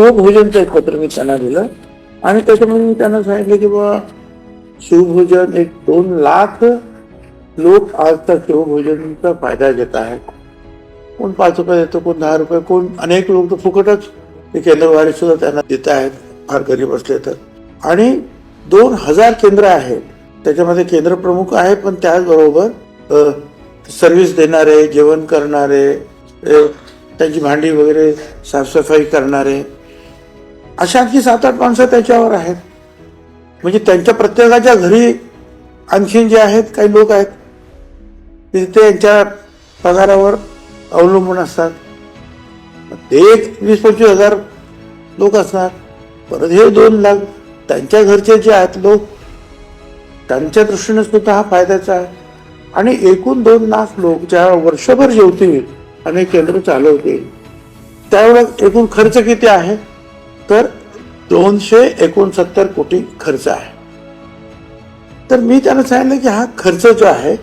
शिवभोजनचं एक पत्र मी त्यांना दिलं. आणि त्याच्यामध्ये मी त्यांना सांगितलं की बाबा शिवभोजन एक दोन लाख लोक आज त्या शिवभोजनचा फायदा घेत आहेत. कोण पाच रुपये देतो कोण दहा रुपये कोण अनेक लोक तर फुकटच ते केंद्रवारी सुद्धा त्यांना देत आहेत फार गरीब असले तर. आणि दोन हजार केंद्र आहेत. त्याच्यामध्ये केंद्र प्रमुख आहे पण त्याचबरोबर सर्व्हिस देणारे जेवण करणारे त्यांची भांडी वगैरे साफसफाई करणारे अशा आणखी सात आठ माणसं त्याच्यावर आहेत. म्हणजे त्यांच्या प्रत्येकाच्या घरी आणखीन जे आहेत काही लोक आहेत ते त्यांच्या पगारावर अवलंबून असतात. ते एक वीस पंचवीस हजार लोक असणार. परत हे दोन लाख त्यांच्या घरचे जे आहेत लोक त्यांच्या दृष्टीने सुद्धा हा फायद्याचा आहे. आणि एकूण दोन लाख लोक ज्या वर्षभर जेवतील आणि केंद्र चालवतील त्यावेळेला एकूण खर्च किती आहे? तर दोनशे एकोणसत्तर कोटी खर्च आहे. तर मी त्यांना सांगितलं की हा खर्च जो आहे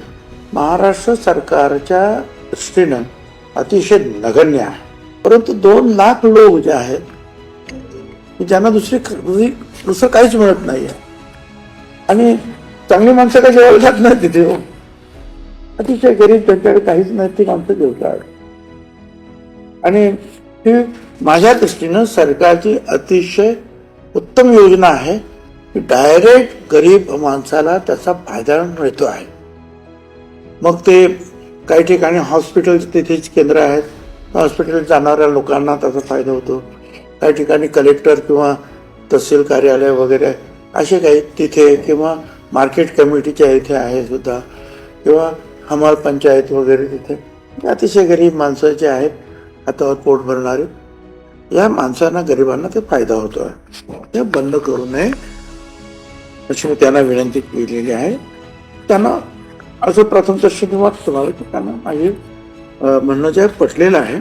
महाराष्ट्र सरकारच्या दृष्टीनं अतिशय नगण्य आहे. परंतु दोन लाख लोक जे आहेत ज्यांना दुसरी दुसरी दुसरं काहीच मिळत नाही आहे आणि चांगली माणसं काही जेवायला जात नाही तिथे अतिशय गरीब त्यांच्याकडे काहीच नाही ती माणसं जेवतात. आणि ही माझ्या दृष्टीनं सरकारची अतिशय उत्तम योजना आहे. की डायरेक्ट गरीब माणसाला त्याचा फायदा मिळतो आहे. मग ते काही ठिकाणी हॉस्पिटल तिथेच केंद्र आहेत. हॉस्पिटल जाणाऱ्या लोकांना त्याचा फायदा होतो. काही ठिकाणी कलेक्टर किंवा तहसील कार्यालय वगैरे असे काही तिथे किंवा मार्केट कमिटीच्या इथे आहे सुद्धा. किंवा हमाल पंचायत वगैरे तिथे. अतिशय गरीब माणसं जे आहेत हातावर पोट भरणारे या माणसांना गरिबांना ते फायदा होतो आहे ते बंद करू नये. अशी मी त्यांना विनंती केलेली आहे. त्यांना असं प्रथम दर्शनी वाटतं मला की त्यांना माझे म्हणणं जे आहे पटलेलं आहे.